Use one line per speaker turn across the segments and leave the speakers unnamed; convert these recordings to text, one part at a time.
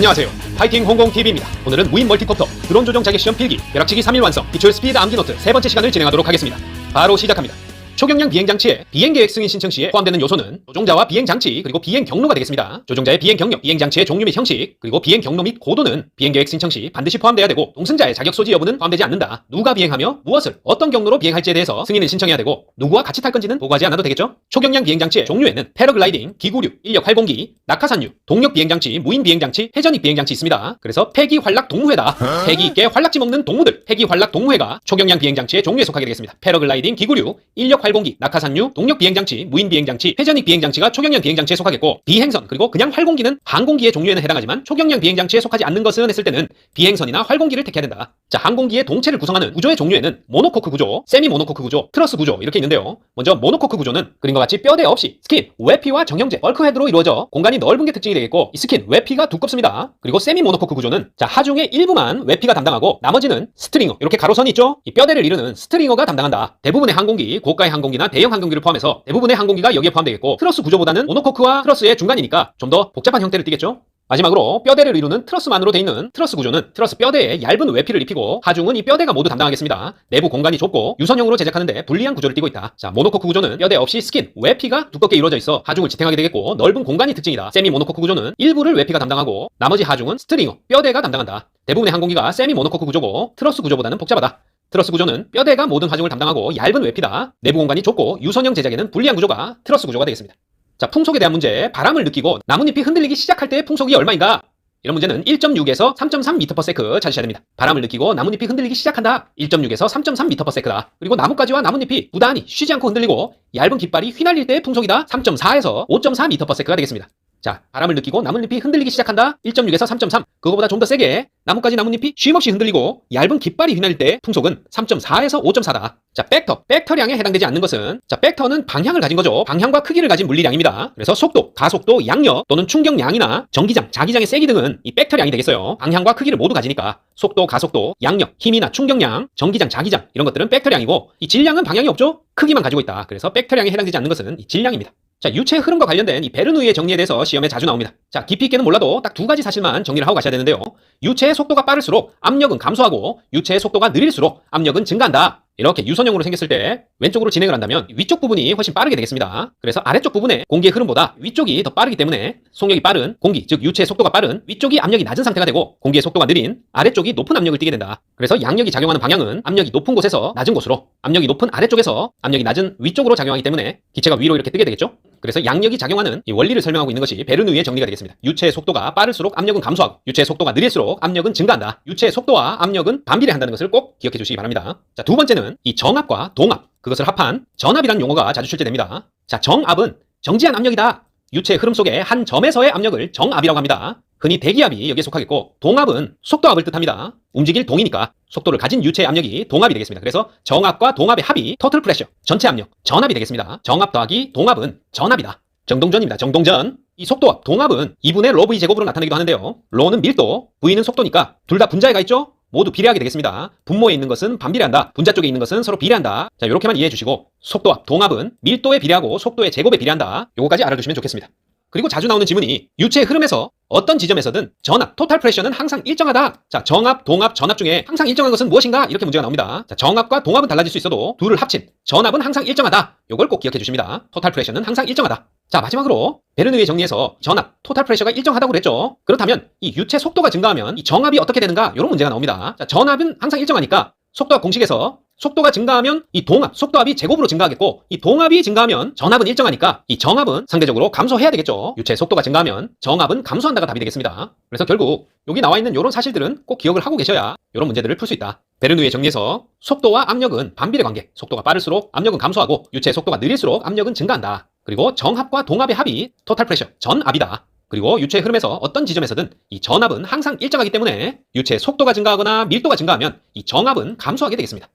안녕하세요. 파이팅 홍공TV입니다. 오늘은 무인 멀티콥터 드론 조종 자격 시험 필기 벼락치기 3일 완성 기출 스피드 암기 노트 세 번째 시간을 진행하도록 하겠습니다. 바로 시작합니다. 초경량 비행장치에 비행계획 승인 신청 시에 포함되는 요소는 조종자와 비행장치 그리고 비행 경로가 되겠습니다. 조종자의 비행 경력, 비행장치의 종류 및 형식 그리고 비행 경로 및 고도는 비행계획 신청 시 반드시 포함돼야 되고 동승자의 자격 소지 여부는 포함되지 않는다. 누가 비행하며 무엇을 어떤 경로로 비행할지에 대해서 승인을 신청해야 되고 누구와 같이 탈 건지는 보고하지 않아도 되겠죠? 초경량 비행장치의 종류에는 패러글라이딩, 기구류, 인력 활공기, 낙하산류, 동력 비행장치, 무인 비행장치, 회전익 비행장치 있습니다. 그래서 폐기 활락 동무회다. 폐기 있게 활락지 먹는 동무들, 폐기 활락 동무회가 초경량 비행장치의 종류에 속하게 되겠습니다. 패러글라이딩, 기구류, 인력 활 공기, 낙하산류, 동력 비행장치, 무인 비행장치, 회전익 비행장치가 초경량 비행장치에 속하겠고 비행선 그리고 그냥 활공기는 항공기의 종류에는 해당하지만 초경량 비행장치에 속하지 않는 것은 했을 때는 비행선이나 활공기를 택해야 된다. 자, 항공기의 동체를 구성하는 구조의 종류에는 모노코크 구조, 세미 모노코크 구조, 트러스 구조 이렇게 있는데요. 먼저 모노코크 구조는 그림과 같이 뼈대 없이 스킨, 외피와 정형제, 벌크헤드로 이루어져 공간이 넓은 게 특징이 되겠고 이 스킨, 외피가 두껍습니다. 그리고 세미 모노코크 구조는 자, 하중의 일부만 외피가 담당하고 나머지는 스트링어 이렇게 가로선이 있죠? 이 뼈대를 이루는 스트링어가 담당한다. 대부분의 항공기, 고가의 항공기 나 대형 항공기를 포함해서 대부분의 항공기가 여기에 포함되겠고 트러스 구조보다는 모노코크와 트러스의 중간이니까 좀 더 복잡한 형태를 띠겠죠? 마지막으로 뼈대를 이루는 트러스만으로 되어 있는 트러스 구조는 트러스 뼈대에 얇은 외피를 입히고 하중은 이 뼈대가 모두 담당하겠습니다. 내부 공간이 좁고 유선형으로 제작하는데 불리한 구조를 띠고 있다. 자, 모노코크 구조는 뼈대 없이 스킨, 외피가 두껍게 이루어져 있어 하중을 지탱하게 되겠고 넓은 공간이 특징이다. 세미 모노코크 구조는 일부를 외피가 담당하고 나머지 하중은 스트링어, 뼈대가 담당한다. 대부분의 항공기가 세미 모노코크 구조고 트러스 구조보다는 복잡하다. 트러스 구조는 뼈대가 모든 하중을 담당하고 얇은 외피다. 내부 공간이 좁고 유선형 제작에는 불리한 구조가 트러스 구조가 되겠습니다. 자, 풍속에 대한 문제. 바람을 느끼고 나뭇잎이 흔들리기 시작할 때 풍속이 얼마인가? 이런 문제는 1.6에서 3.3m/s 찾으셔야 됩니다. 바람을 느끼고 나뭇잎이 흔들리기 시작한다. 1.6에서 3.3m/s다. 그리고 나뭇가지와 나뭇잎이 무단히 쉬지 않고 흔들리고 얇은 깃발이 휘날릴 때의 풍속이다. 3.4에서 5.4m/s가 되겠습니다. 자, 바람을 느끼고 나뭇잎이 흔들리기 시작한다. 1.6에서 3.3. 그거보다 좀 더 세게 나뭇가지 나뭇잎이 쉼없이 흔들리고 얇은 깃발이 휘날릴 때 풍속은 3.4에서 5.4다. 자, 벡터. 벡터량에 해당되지 않는 것은 자, 벡터는 방향을 가진 거죠. 방향과 크기를 가진 물리량입니다. 그래서 속도, 가속도, 양력 또는 충격량이나 전기장, 자기장의 세기 등은 이 벡터량이 되겠어요. 방향과 크기를 모두 가지니까 속도, 가속도, 양력, 힘이나 충격량, 전기장, 자기장 이런 것들은 벡터량이고 이 질량은 방향이 없죠. 크기만 가지고 있다. 그래서 벡터량에 해당되지 않는 것은 이 질량입니다. 자, 유체 흐름과 관련된 이 베르누이의 정리에 대해서 시험에 자주 나옵니다. 자, 깊이 있게는 몰라도 딱 두 가지 사실만 정리를 하고 가셔야 되는데요. 유체의 속도가 빠를수록 압력은 감소하고 유체의 속도가 느릴수록 압력은 증가한다. 이렇게 유선형으로 생겼을 때 왼쪽으로 진행을 한다면 위쪽 부분이 훨씬 빠르게 되겠습니다. 그래서 아래쪽 부분에 공기의 흐름보다 위쪽이 더 빠르기 때문에 속력이 빠른 공기, 즉 유체의 속도가 빠른 위쪽이 압력이 낮은 상태가 되고 공기의 속도가 느린 아래쪽이 높은 압력을 띠게 된다. 그래서 양력이 작용하는 방향은 압력이 높은 곳에서 낮은 곳으로 압력이 높은 아래쪽에서 압력이 낮은 위쪽으로 작용하기 때문에 기체가 위로 이렇게 뜨게 되겠죠. 그래서 양력이 작용하는 이 원리를 설명하고 있는 것이 베르누이의 정리가 되겠습니다. 유체의 속도가 빠를수록 압력은 감소하고 유체의 속도가 느릴수록 압력은 증가한다. 유체의 속도와 압력은 반비례한다는 것을 꼭 기억해 주시기 바랍니다. 자, 두 번째는 이 정압과 동압, 그것을 합한 전압이라는 용어가 자주 출제됩니다. 자, 정압은 정지한 압력이다. 유체의 흐름 속의 한 점에서의 압력을 정압이라고 합니다. 흔히 대기압이 여기에 속하겠고 동압은 속도압을 뜻합니다. 움직일 동이니까 속도를 가진 유체의 압력이 동압이 되겠습니다. 그래서 정압과 동압의 합이 터틀 프레셔, 전체 압력, 전압이 되겠습니다. 정압 더하기 동압은 전압이다. 정동전입니다. 정동전. 이 속도압, 동압은 2분의 로 V 제곱으로 나타내기도 하는데요. 로는 밀도, V는 속도니까 둘 다 분자에 가 있죠? 모두 비례하게 되겠습니다. 분모에 있는 것은 반비례한다. 분자 쪽에 있는 것은 서로 비례한다. 자, 이렇게만 이해해 주시고 속도압, 동압은 밀도에 비례하고 속도의 제곱에 비례한다. 요거까지 알아두시면 좋겠습니다. 그리고 자주 나오는 지문이 유체의 흐름에서 어떤 지점에서든 전압, 토탈 프레셔는 항상 일정하다. 자, 정압, 동압, 전압 중에 항상 일정한 것은 무엇인가? 이렇게 문제가 나옵니다. 자, 정압과 동압은 달라질 수 있어도 둘을 합친 전압은 항상 일정하다. 요걸 꼭 기억해 주십니다. 토탈 프레셔는 항상 일정하다. 자, 마지막으로 베르누이의 정리에서 전압, 토탈 프레셔가 일정하다고 그랬죠. 그렇다면 이 유체 속도가 증가하면 이 정압이 어떻게 되는가? 이런 문제가 나옵니다. 자, 전압은 항상 일정하니까 속도압 공식에서 속도가 증가하면 이 동압, 속도압이 제곱으로 증가하겠고 이 동압이 증가하면 전압은 일정하니까 이 정압은 상대적으로 감소해야 되겠죠. 유체 속도가 증가하면 정압은 감소한다가 답이 되겠습니다. 그래서 결국 여기 나와 있는 이런 사실들은 꼭 기억을 하고 계셔야 이런 문제들을 풀 수 있다. 베르누이의 정리에서 속도와 압력은 반비례 관계. 속도가 빠를수록 압력은 감소하고 유체 속도가 느릴수록 압력은 증가한다. 그리고 정합과 동압의 합이 토탈 프레셔, 전압이다. 그리고 유체의 흐름에서 어떤 지점에서든 이 전압은 항상 일정하기 때문에 유체의 속도가 증가하거나 밀도가 증가하면 이 정압은 감소하게 되겠습니다.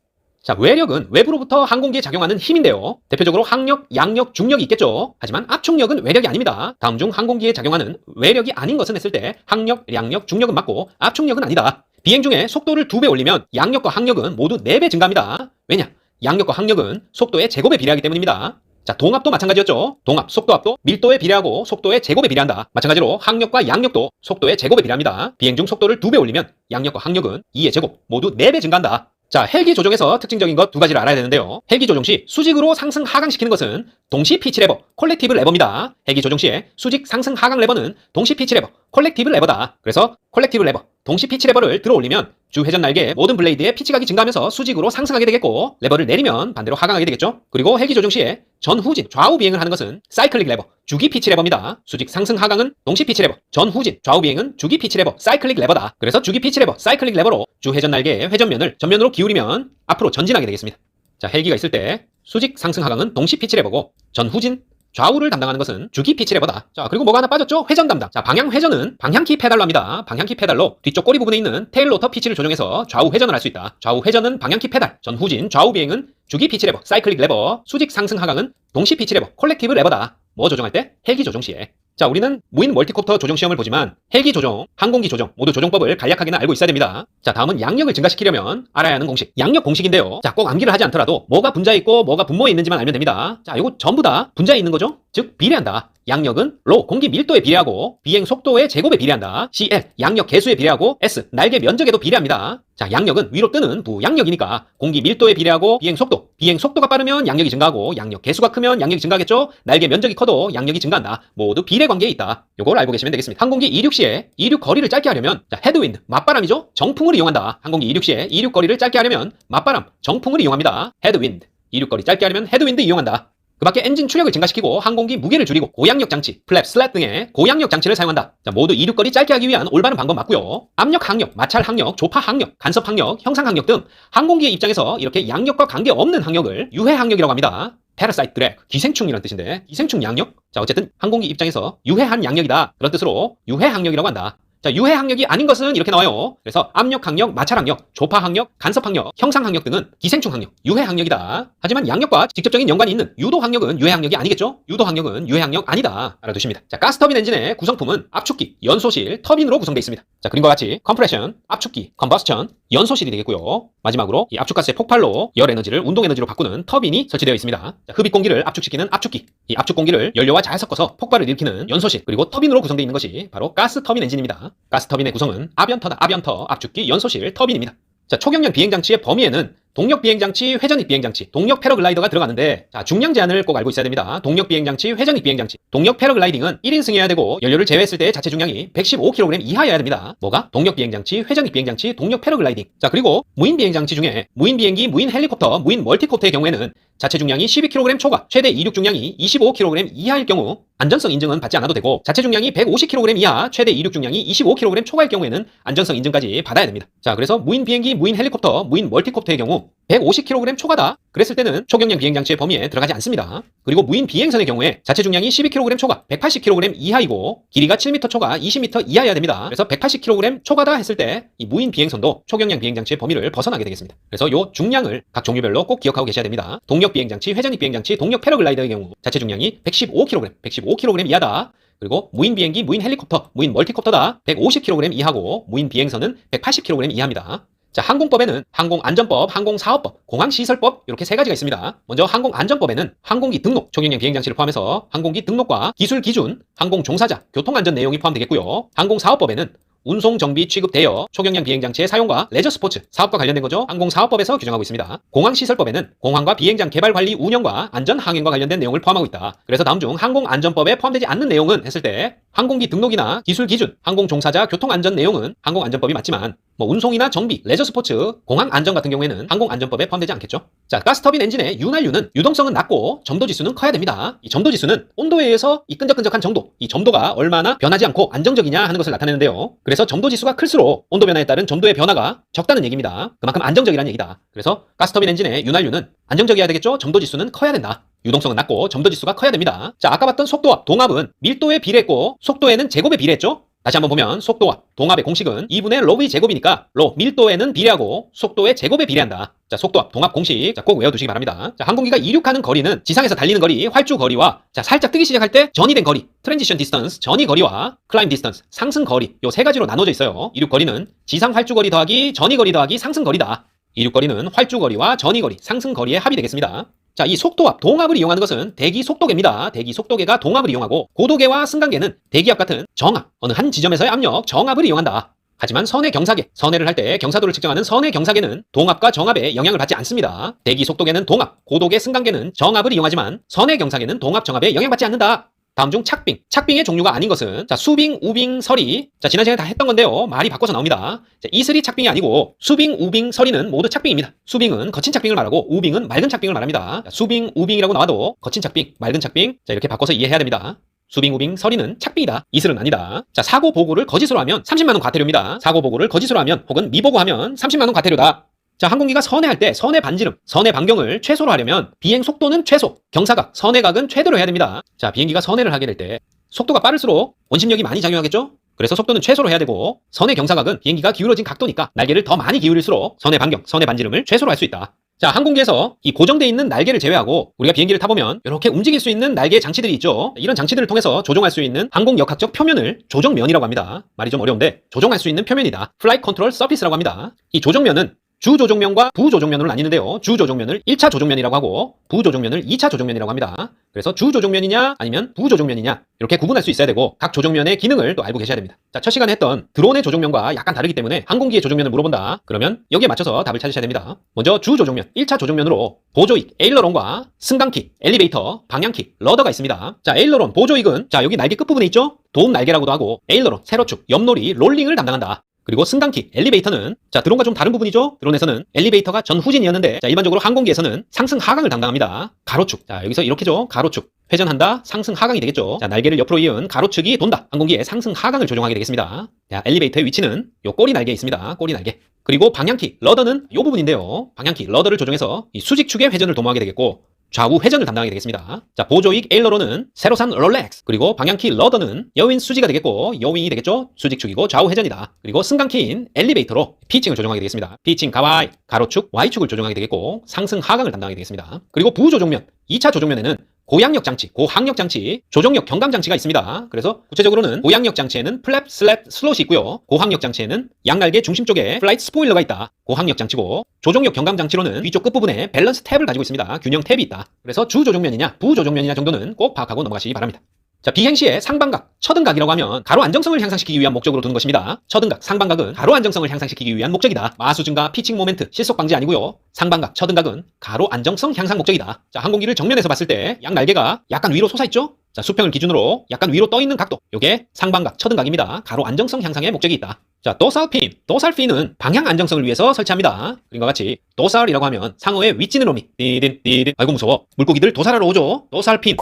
자, 외력은 외부로부터 항공기에 작용하는 힘인데요. 대표적으로 항력, 양력, 중력이 있겠죠. 하지만 압축력은 외력이 아닙니다. 다음 중 항공기에 작용하는 외력이 아닌 것은 했을 때 항력, 양력, 중력은 맞고 압축력은 아니다. 비행 중에 속도를 두배 올리면 양력과 항력은 모두 네배 증가합니다. 왜냐? 양력과 항력은 속도의 제곱에 비례하기 때문입니다. 자, 동압도 마찬가지였죠. 동압, 속도압도 밀도에 비례하고 속도의 제곱에 비례한다. 마찬가지로 항력과 양력도 속도의 제곱에 비례합니다. 비행 중 속도를 두배 올리면 양력과 항력은 2의 제곱 모두 4배 증가한다. 자, 헬기 조종에서 특징적인 것 두 가지를 알아야 되는데요. 헬기 조종 시 수직으로 상승 하강시키는 것은 동시 피치 레버, 콜렉티브 레버입니다. 헬기 조종 시에 수직 상승 하강 레버는 동시 피치 레버, 콜렉티브 레버다. 그래서 콜렉티브 레버, 동시 피치 레버를 들어 올리면 주 회전 날개 모든 블레이드의 피치각이 증가하면서 수직으로 상승하게 되겠고 레버를 내리면 반대로 하강하게 되겠죠. 그리고 헬기 조종 시에 전후진, 좌우 비행을 하는 것은 사이클릭 레버, 주기 피치 레버입니다. 수직 상승 하강은 동시 피치 레버, 전후진, 좌우 비행은 주기 피치 레버, 사이클릭 레버다. 그래서 주기 피치 레버, 사이클릭 레버로 주 회전 날개의 회전면을 전면으로 기울이면 앞으로 전진하게 되겠습니다. 자, 헬기가 있을 때 수직 상승 하강은 동시 피치 레버고 전후진, 좌우를 담당하는 것은 주기 피치 레버다. 자, 그리고 뭐가 하나 빠졌죠? 회전 담당. 자, 방향 회전은 방향키 페달로 합니다. 방향키 페달로 뒤쪽 꼬리 부분에 있는 테일 로터 피치를 조정해서 좌우 회전을 할 수 있다. 좌우 회전은 방향키 페달, 전후진, 좌우 비행은 주기 피치 레버, 사이클릭 레버, 수직 상승 하강은 동시 피치 레버, 콜렉티브 레버다. 뭐 조정할 때? 헬기 조종 시에. 자, 우리는 무인 멀티콥터 조종 시험을 보지만 헬기 조종, 항공기 조종 모두 조종법을 간략하게는 알고 있어야 됩니다. 자, 다음은 양력을 증가시키려면 알아야 하는 공식. 양력 공식인데요. 자, 꼭 암기를 하지 않더라도 뭐가 분자에 있고 뭐가 분모에 있는지만 알면 됩니다. 자, 이거 전부 다 분자에 있는 거죠? 즉 비례한다. 양력은 로 공기 밀도에 비례하고 비행 속도의 제곱에 비례한다. CL 양력 개수에 비례하고 S 날개 면적에도 비례합니다. 자, 양력은 위로 뜨는 부양력이니까 공기 밀도에 비례하고 비행 속도, 비행 속도가 빠르면 양력이 증가하고 양력 개수가 크면 양력이 증가하겠죠? 날개 면적이 커도 양력이 증가한다. 모두 비례 관계에 있다. 요걸 알고 계시면 되겠습니다. 항공기 이륙 시에 이륙 거리를 짧게 하려면 자, 헤드윈드, 맞바람이죠? 정풍을 이용한다. 항공기 이륙 시에 이륙 거리를 짧게 하려면 맞바람, 정풍을 이용합니다. 헤드윈드. 이륙 거리 짧게 하려면 헤드윈드 이용한다. 그 밖에 엔진 추력을 증가시키고 항공기 무게를 줄이고 고양력 장치, 플랩, 슬랫 등의 고양력 장치를 사용한다. 자, 모두 이륙거리 짧게 하기 위한 올바른 방법 맞고요. 압력 항력, 마찰 항력, 조파 항력, 간섭 항력, 형상 항력 등 항공기의 입장에서 이렇게 양력과 관계없는 항력을 유해 항력이라고 합니다. 패러사이트 드랙, 기생충이라는 뜻인데 기생충 양력? 자, 어쨌든 항공기 입장에서 유해한 양력이다. 그런 뜻으로 유해 항력이라고 한다. 자, 유해 항력이 아닌 것은 이렇게 나와요. 그래서 압력 항력, 마찰 항력, 조파 항력, 간섭 항력, 형상 항력 등은 기생충 항력, 유해 항력이다. 하지만 양력과 직접적인 연관이 있는 유도 항력은 유해 항력이 아니겠죠? 유도 항력은 유해 항력 아니다. 알아두십니다. 자, 가스터빈 엔진의 구성품은 압축기, 연소실, 터빈으로 구성되어 있습니다. 자, 그림과 같이 컴프레션, 압축기, 컨버스천, 연소실이 되겠고요. 마지막으로 이 압축가스의 폭발로 열 에너지를 운동 에너지로 바꾸는 터빈이 설치되어 있습니다. 자, 흡입 공기를 압축시키는 압축기, 이 압축 공기를 연료와 잘 섞어서 폭발을 일으키는 연소실, 그리고 터빈으로 구성되어 있는 것이 바로 가스 터빈 엔진입니다. 가스 터빈의 구성은 아변터다. 아변터, 압축기, 연소실, 터빈입니다. 자, 초경량 비행장치의 범위에는 동력 비행장치, 회전익 비행장치, 동력 패러글라이더가 들어가는데 자, 중량 제한을 꼭 알고 있어야 됩니다. 동력 비행장치, 회전익 비행장치, 동력 패러글라이딩은 1인승이어야 되고 연료를 제외했을 때 자체 중량이 115kg 이하여야 됩니다. 뭐가? 동력 비행장치, 회전익 비행장치, 동력 패러글라이딩. 자, 그리고 무인 비행장치 중에 무인 비행기, 무인 헬리콥터, 무인 멀티콥터의 경우에는 자체 중량이 12kg 초과, 최대 이륙 중량이 25kg 이하일 경우 안전성 인증은 받지 않아도 되고 자체 중량이 150kg 이하, 최대 이륙 중량이 25kg 초과일 경우에는 안전성 인증까지 받아야 됩니다. 자, 그래서 무인 비행기, 무인 헬리콥터, 무인 멀티콥터의 경우 150kg 초과다. 그랬을 때는 초경량 비행장치의 범위에 들어가지 않습니다. 그리고 무인 비행선의 경우에 자체 중량이 12kg 초과, 180kg 이하이고 길이가 7m 초과, 20m 이하여야 됩니다. 그래서 180kg 초과다 했을 때 이 무인 비행선도 초경량 비행장치의 범위를 벗어나게 되겠습니다. 그래서 요 중량을 각 종류별로 꼭 기억하고 계셔야 됩니다. 동력 비행장치, 회전익 비행장치, 동력 패러글라이더의 경우 자체 중량이 115kg, 115kg 이하다. 그리고 무인 비행기, 무인 헬리콥터, 무인 멀티콥터다 150kg 이하고 무인 비행선은 180kg 이하입니다. 자, 항공법에는 항공안전법, 항공사업법, 공항시설법 이렇게 세 가지가 있습니다. 먼저 항공안전법에는 항공기 등록, 초경량 비행장치를 포함해서 항공기 등록과 기술 기준, 항공 종사자, 교통안전 내용이 포함되겠고요. 항공사업법에는 운송 정비 취급 대여, 초경량 비행장치의 사용과 레저 스포츠, 사업과 관련된 거죠. 항공사업법에서 규정하고 있습니다. 공항시설법에는 공항과 비행장 개발 관리 운영과 안전 항행과 관련된 내용을 포함하고 있다. 그래서 다음 중 항공안전법에 포함되지 않는 내용은 했을 때 항공기 등록이나 기술 기준, 항공 종사자 교통 안전 내용은 항공 안전법이 맞지만 뭐 운송이나 정비, 레저 스포츠, 공항 안전 같은 경우에는 항공 안전법에 포함되지 않겠죠. 자, 가스터빈 엔진의 윤활유는 유동성은 낮고 점도 지수는 커야 됩니다. 이 점도 지수는 온도에 의해서 이 끈적끈적한 정도, 이 점도가 얼마나 변하지 않고 안정적이냐 하는 것을 나타내는데요. 그래서 점도 지수가 클수록 온도 변화에 따른 점도의 변화가 적다는 얘기입니다. 그만큼 안정적이라는 얘기다. 그래서 가스터빈 엔진의 윤활유는 안정적이어야 되겠죠. 점도 지수는 커야 된다. 유동성은 낮고 점도 지수가 커야 됩니다. 자, 아까 봤던 속도와 동압은 밀도에 비례했고 속도에는 제곱에 비례했죠. 다시 한번 보면 속도와 동압의 공식은 2분의 로브의 제곱이니까 로 밀도에는 비례하고 속도의 제곱에 비례한다. 자, 속도와 동압 공식 자, 꼭 외워두시기 바랍니다. 자, 항공기가 이륙하는 거리는 지상에서 달리는 거리, 활주 거리와 자, 살짝 뜨기 시작할 때 전이 된 거리, 트랜지션 디스턴스, 전이 거리와 클라임 디스턴스, 상승 거리 요 세 가지로 나눠져 있어요. 이륙 거리는 지상 활주 거리 더하기 전이 거리 더하기 상승 거리다. 이륙 거리는 활주 거리와 전이 거리, 상승 거리의 합이 되겠습니다. 자, 이 속도압, 동압을 이용하는 것은 대기 속도계입니다. 대기 속도계가 동압을 이용하고 고도계와 승강계는 대기압 같은 정압, 어느 한 지점에서의 압력, 정압을 이용한다. 하지만 선의 경사계, 선해를 할 때 경사도를 측정하는 선의 경사계는 동압과 정압에 영향을 받지 않습니다. 대기 속도계는 동압, 고도계 승강계는 정압을 이용하지만 선의 경사계는 동압, 정압에 영향받지 않는다. 다음 중 착빙. 착빙의 종류가 아닌 것은 자 수빙, 우빙, 서리. 자 지난 시간에 다 했던 건데요. 말이 바꿔서 나옵니다. 자, 이슬이 착빙이 아니고 수빙, 우빙, 서리는 모두 착빙입니다. 수빙은 거친 착빙을 말하고 우빙은 맑은 착빙을 말합니다. 자, 수빙, 우빙이라고 나와도 거친 착빙, 맑은 착빙. 자 이렇게 바꿔서 이해해야 됩니다. 수빙, 우빙, 서리는 착빙이다. 이슬은 아니다. 자, 사고 보고를 거짓으로 하면 30만원 과태료입니다. 사고 보고를 거짓으로 하면 혹은 미보고하면 30만원 과태료다. 자, 항공기가 선회할 때 선회 반지름, 선회 반경을 최소로 하려면 비행 속도는 최소, 경사각, 선회각은 최대로 해야 됩니다. 자, 비행기가 선회를 하게 될 때 속도가 빠를수록 원심력이 많이 작용하겠죠? 그래서 속도는 최소로 해야 되고 선의 경사각은 비행기가 기울어진 각도니까 날개를 더 많이 기울일수록 선의 반경, 선의 반지름을 최소로 할 수 있다. 자, 항공기에서 이 고정되어 있는 날개를 제외하고 우리가 비행기를 타보면 이렇게 움직일 수 있는 날개 장치들이 있죠. 이런 장치들을 통해서 조종할 수 있는 항공 역학적 표면을 조정면이라고 합니다. 말이 좀 어려운데 조종할 수 있는 표면이다. Flight Control Surface라고 합니다. 이 조정면은 주조종면과 부조종면으로 나뉘는데요. 주조종면을 1차 조종면이라고 하고 부조종면을 2차 조종면이라고 합니다. 그래서 주조종면이냐 아니면 부조종면이냐 이렇게 구분할 수 있어야 되고 각 조종면의 기능을 또 알고 계셔야 됩니다. 자, 첫 시간에 했던 드론의 조종면과 약간 다르기 때문에 항공기의 조종면을 물어본다. 그러면 여기에 맞춰서 답을 찾으셔야 됩니다. 먼저 주조종면, 1차 조종면으로 보조익, 에일러론과 승강키, 엘리베이터, 방향키, 러더가 있습니다. 자, 에일러론, 보조익은 자, 여기 날개 끝부분에 있죠? 도움 날개라고도 하고 에일러론, 세로축, 옆놀이, 롤링을 담당한다. 그리고 승강키, 엘리베이터는 자 드론과 좀 다른 부분이죠. 드론에서는 엘리베이터가 전후진이었는데 자 일반적으로 항공기에서는 상승 하강을 담당합니다. 가로축. 자 여기서 이렇게죠. 가로축. 회전한다. 상승 하강이 되겠죠. 자 날개를 옆으로 이은 가로축이 돈다. 항공기의 상승 하강을 조종하게 되겠습니다. 자 엘리베이터의 위치는 요 꼬리 날개에 있습니다. 꼬리 날개. 그리고 방향키, 러더는 요 부분인데요. 방향키, 러더를 조종해서 이 수직축의 회전을 도모하게 되겠고 좌우 회전을 담당하게 되겠습니다. 자, 보조익 에일러론은 세로산 롤렉스, 그리고 방향키 러더는 여윈 수지가 되겠고 여윙이 되겠죠? 수직축이고 좌우 회전이다. 그리고 승강키인 엘리베이터로 피칭을 조종하게 되겠습니다. 피칭 가와이, 가로축, Y축을 조종하게 되겠고 상승 하강을 담당하게 되겠습니다. 그리고 부조종면, 2차 조종면에는 고항력 장치, 고항력 장치, 조종력 경감 장치가 있습니다. 그래서 구체적으로는 고항력 장치에는 플랩, 슬랩, 슬롯이 있고요. 고항력 장치에는 양날개 중심 쪽에 플라이트 스포일러가 있다. 고항력 장치고 조종력 경감 장치로는 뒤쪽 끝부분에 밸런스 탭을 가지고 있습니다. 균형 탭이 있다. 그래서 주조종면이냐 부조종면이냐 정도는 꼭 파악하고 넘어가시기 바랍니다. 자, 비행 시에 상방각, 처등각이라고 하면 가로 안정성을 향상시키기 위한 목적으로 두는 것입니다. 처등각, 상방각은 가로 안정성을 향상시키기 위한 목적이다. 마수 증가, 피칭 모멘트, 실속 방지 아니고요. 상방각, 처등각은 가로 안정성 향상 목적이다. 자, 항공기를 정면에서 봤을 때 양 날개가 약간 위로 솟아있죠? 자, 수평을 기준으로 약간 위로 떠 있는 각도. 요게 상방각, 처등각입니다. 가로 안정성 향상의 목적이 있다. 자, 도살핀. 도살핀은 방향 안정성을 위해서 설치합니다. 그림과 같이 도살이라고 하면 상어의 윗지는 놈이 띠딘 띠딘 아이고 무서워. 물고기들 도살하러 오죠. 도살핀.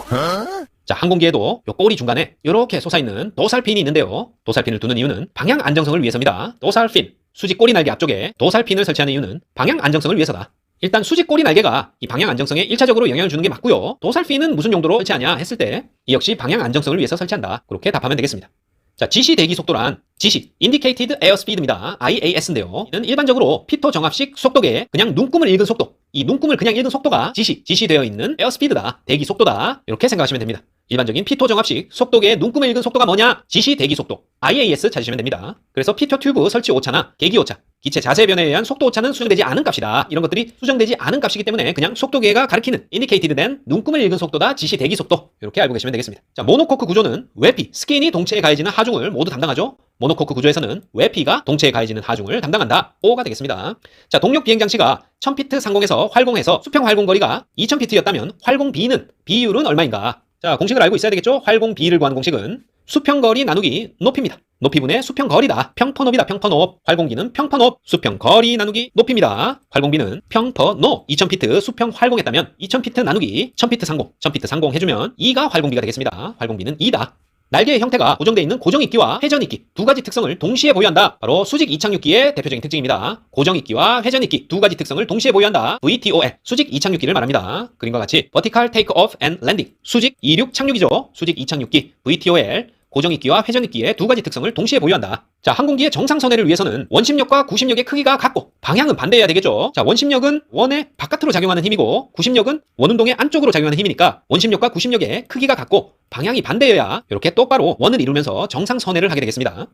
자, 항공기에도 요 꼬리 중간에 이렇게 솟아있는 도살핀이 있는데요. 도살핀을 두는 이유는 방향 안정성을 위해서입니다. 도살핀. 수직 꼬리 날개 앞쪽에 도살핀을 설치하는 이유는 방향 안정성을 위해서다. 일단 수직 꼬리 날개가 이 방향 안정성에 1차적으로 영향을 주는 게 맞고요. 도살핀은 무슨 용도로 설치하냐 했을 때 이 역시 방향 안정성을 위해서 설치한다. 그렇게 답하면 되겠습니다. 자, 지시 대기 속도란 지시, Indicated Airspeed입니다. IAS인데요. 이는 일반적으로 피토 정합식 속도계 그냥 눈금을 읽은 속도. 이 눈금을 그냥 읽은 속도가 지시, 지시되어 있는 에어스피드다. 대기 속도다. 이렇게 생각하시면 됩니다. 일반적인 피토 정합식 속도계의 눈금을 읽은 속도가 뭐냐? 지시 대기 속도. IAS 찾으시면 됩니다. 그래서 피토 튜브 설치 오차나 계기 오차, 기체 자세 변화에 의한 속도 오차는 수정되지 않은 값이다. 이런 것들이 수정되지 않은 값이기 때문에 그냥 속도계가 가리키는 indicated 된 눈금을 읽은 속도다. 지시 대기 속도. 이렇게 알고 계시면 되겠습니다. 자, 모노코크 구조는 외피, 스킨이 동체에 가해지는 하중을 모두 담당하죠. 모노코크 구조에서는 외피가 동체에 가해지는 하중을 담당한다. O가 되겠습니다. 자, 동력 비행 장치가 1000피트 상공에서 활공해서 수평 활공 거리가 2000피트였다면 활공 B는 비율은 얼마인가? 자, 공식을 알고 있어야 되겠죠? 활공 B를 구하는 공식은 수평거리 나누기 높입니다. 높이분의 수평거리다. 평퍼높이다. 평퍼높. 활공기는 평퍼높. 수평거리 나누기 높입니다. 활공비는 평퍼높. 2000피트 수평 활공했다면 2000피트 나누기 1000피트 상공. 1000피트 상공 해주면 2가 활공비가 되겠습니다. 활공비는 2다. 날개의 형태가 고정되어 있는 고정익기와 회전익기 두 가지 특성을 동시에 보유한다. 바로 수직 이착륙기의 대표적인 특징입니다. 고정익기와 회전익기 두 가지 특성을 동시에 보유한다. VTOL 수직 이착륙기를 말합니다. 그림과 같이 Vertical Takeoff and Landing 수직 이륙 착륙이죠. 수직 이착륙기 VTOL 고정익기와 회전익기의 두 가지 특성을 동시에 보유한다. 자, 항공기의 정상 선회를 위해서는 원심력과 구심력의 크기가 같고 방향은 반대해야 되겠죠. 자, 원심력은 원의 바깥으로 작용하는 힘이고 구심력은 원운동의 안쪽으로 작용하는 힘이니까 원심력과 구심력의 크기가 같고 방향이 반대여야 이렇게 똑바로 원을 이루면서 정상 선회를 하게 되겠습니다.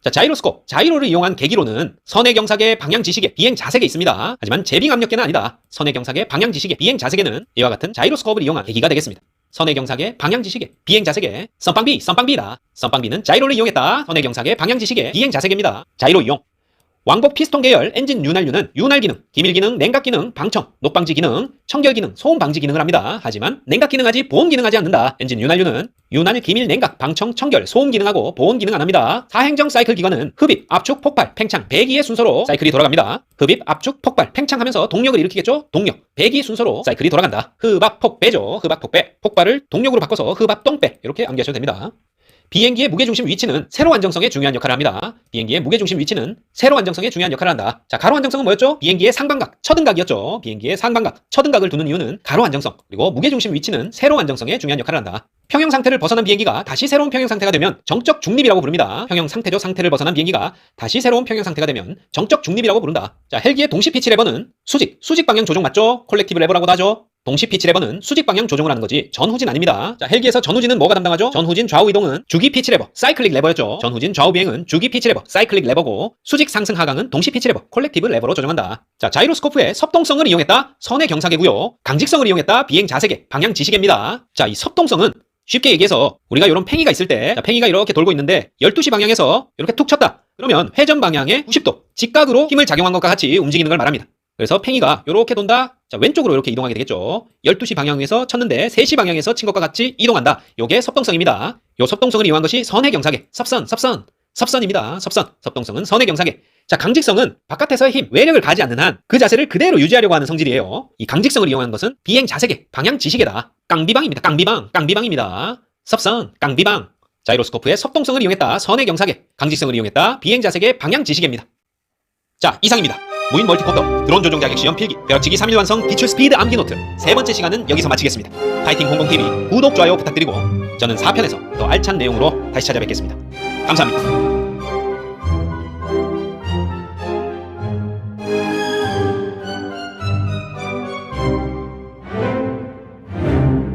자, 자이로스콥, 자이로를 이용한 계기로는 선의 경사계, 방향 지시계, 비행 자세계 있습니다. 하지만 제빙 압력계는 아니다. 선의 경사계, 방향 지시계, 비행 자세계는 이와 같은 자이로스콥을 이용한 계기가 되겠습니다. 선의 경사계, 방향 지시계, 비행 자세계, 썬빵비, 썬빵비다. 썬빵비는 자이로를 이용했다. 선의 경사계, 방향 지시계, 비행 자세계입니다. 자이로 이용. 왕복 피스톤 계열 엔진 윤활유는 윤활 기능, 기밀 기능, 냉각 기능, 방청, 녹방지 기능, 청결 기능, 소음 방지 기능을 합니다. 하지만 냉각 기능하지 보온 기능하지 않는다. 엔진 윤활유는 윤활, 기밀, 냉각, 방청, 청결, 소음 기능하고 보온 기능 안 합니다. 사행정 사이클 기관은 흡입, 압축, 폭발, 팽창, 배기의 순서로 사이클이 돌아갑니다. 흡입, 압축, 폭발, 팽창하면서 동력을 일으키겠죠? 동력, 배기 순서로 사이클이 돌아간다. 흡압, 폭배죠. 흡압, 폭배. 폭발을 동력으로 바꿔서 흡압, 똥배 이렇게 암기하셔도 됩니다. 비행기의 무게중심 위치는 세로 안정성에 중요한 역할을 합니다. 비행기의 무게중심 위치는 세로 안정성에 중요한 역할을 한다. 자, 가로 안정성은 뭐였죠? 비행기의 상방각, 처등각이었죠. 비행기의 상방각, 처등각을 두는 이유는 가로 안정성, 그리고 무게중심 위치는 세로 안정성에 중요한 역할을 한다. 평형 상태를 벗어난 비행기가 다시 새로운 평형 상태가 되면 정적 중립이라고 부릅니다. 평형 상태죠. 상태를 벗어난 비행기가 다시 새로운 평형 상태가 되면 정적 중립이라고 부른다. 자, 헬기의 동시 피치 레버는 수직, 수직 방향 조종 맞죠? 콜렉티브 레버라고도 하죠. 동시 피치 레버는 수직 방향 조정을 하는 거지 전후진 아닙니다. 자, 헬기에서 전후진은 뭐가 담당하죠? 전후진 좌우 이동은 주기 피치 레버, 사이클릭 레버였죠. 전후진 좌우 비행은 주기 피치 레버, 사이클릭 레버고 수직 상승 하강은 동시 피치 레버, 콜렉티브 레버로 조정한다. 자, 자이로스코프의 섭동성을 이용했다. 선의 경사계고요. 강직성을 이용했다. 비행 자세계, 방향 지시계입니다. 자, 이 섭동성은 쉽게 얘기해서 우리가 이런 팽이가 있을 때 자, 팽이가 이렇게 돌고 있는데 12시 방향에서 이렇게 툭 쳤다. 그러면 회전 방향의 90도, 직각으로 힘을 작용한 것과 같이 움직이는 걸 말합니다. 그래서 팽이가 이렇게 돈다. 자, 왼쪽으로 이렇게 이동하게 되겠죠. 12시 방향에서 쳤는데 3시 방향에서 친 것과 같이 이동한다. 요게 섭동성입니다. 요 섭동성을 이용한 것이 선의 경사계. 섭선, 섭선. 섭선입니다. 섭선. 섭동성은 선의 경사계. 자, 강직성은 바깥에서의 힘, 외력을 가지 않는 한 그 자세를 그대로 유지하려고 하는 성질이에요. 이 강직성을 이용한 것은 비행 자세계, 방향 지시계다. 깡비방입니다. 깡비방. 깡비방입니다. 섭선, 깡비방. 자이로스코프의 섭동성을 이용했다. 선의 경사계. 강직성을 이용했다. 비행 자세계, 방향 지시계입니다. 자, 이상입니다. 무인 멀티콥터 드론 조종 자격 시험 필기 벼락치기 3일 완성 기출 스피드 암기 노트 세 번째 시간은 여기서 마치겠습니다. 파이팅 홍콩TV 구독 좋아요 부탁드리고 저는 4편에서 더 알찬 내용으로 다시 찾아뵙겠습니다. 감사합니다.